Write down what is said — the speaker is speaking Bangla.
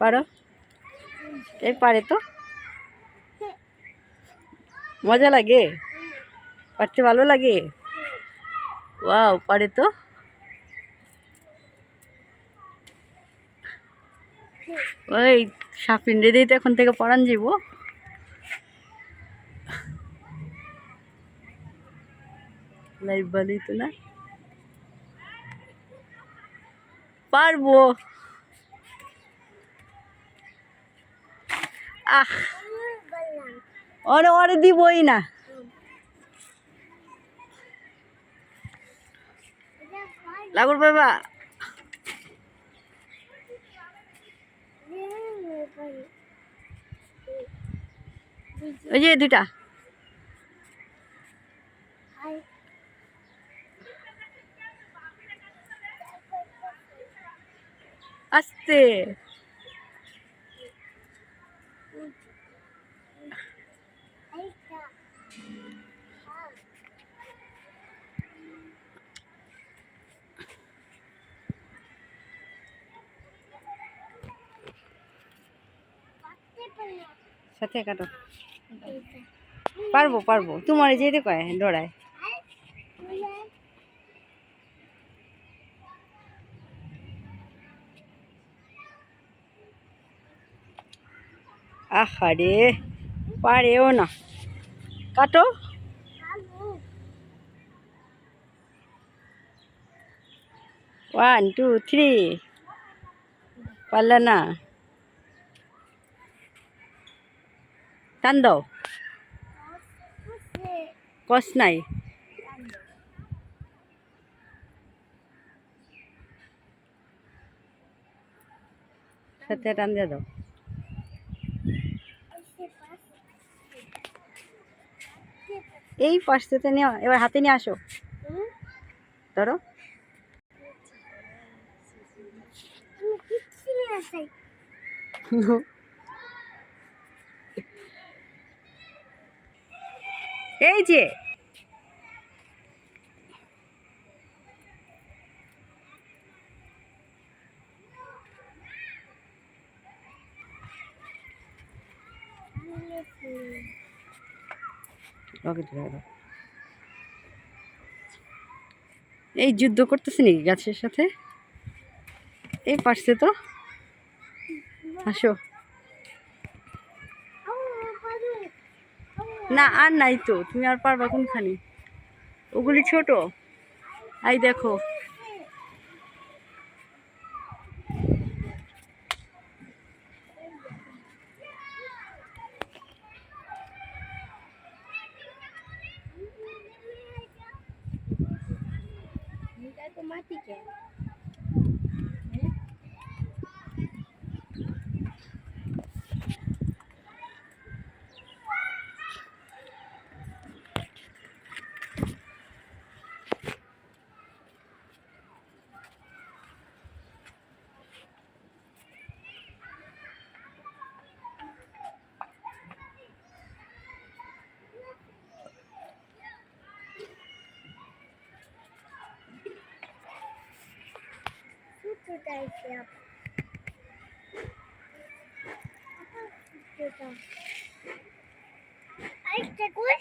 পারো? এই পারে তো। মজা লাগে? পারতে ভালো লাগে? ওয়াও, পারে তো। ওই সাপিন দিয়ে তো এখন থেকে পড়ান যাব লাইভ ভালোই তো না। পারব। আহ। ওরে ওরে দিবই না। লাগুর বাবা। ওই যে দুটা আস্তে। সাথে কাটো। পারব পারব। তোমার যেতে কয় ডরায় আহারে, পারেও না। কাটো। ওয়ান টু থ্রি পারলে না। টান দাও। কষ নাই। সাথে টান দিয়ে দাও। এই পাশ থেকে নিয়ে এবার হাতে নিয়ে আসো। ধরো। এই যে। এই যুদ্ধ করতেছে নাকি গাছের সাথে? এই পারছে তো? আসো। না আর নাই তো। তুমি আর পারবা কোনখানি? ওগুলি ছোট। আই দেখো। Jeszcze góry?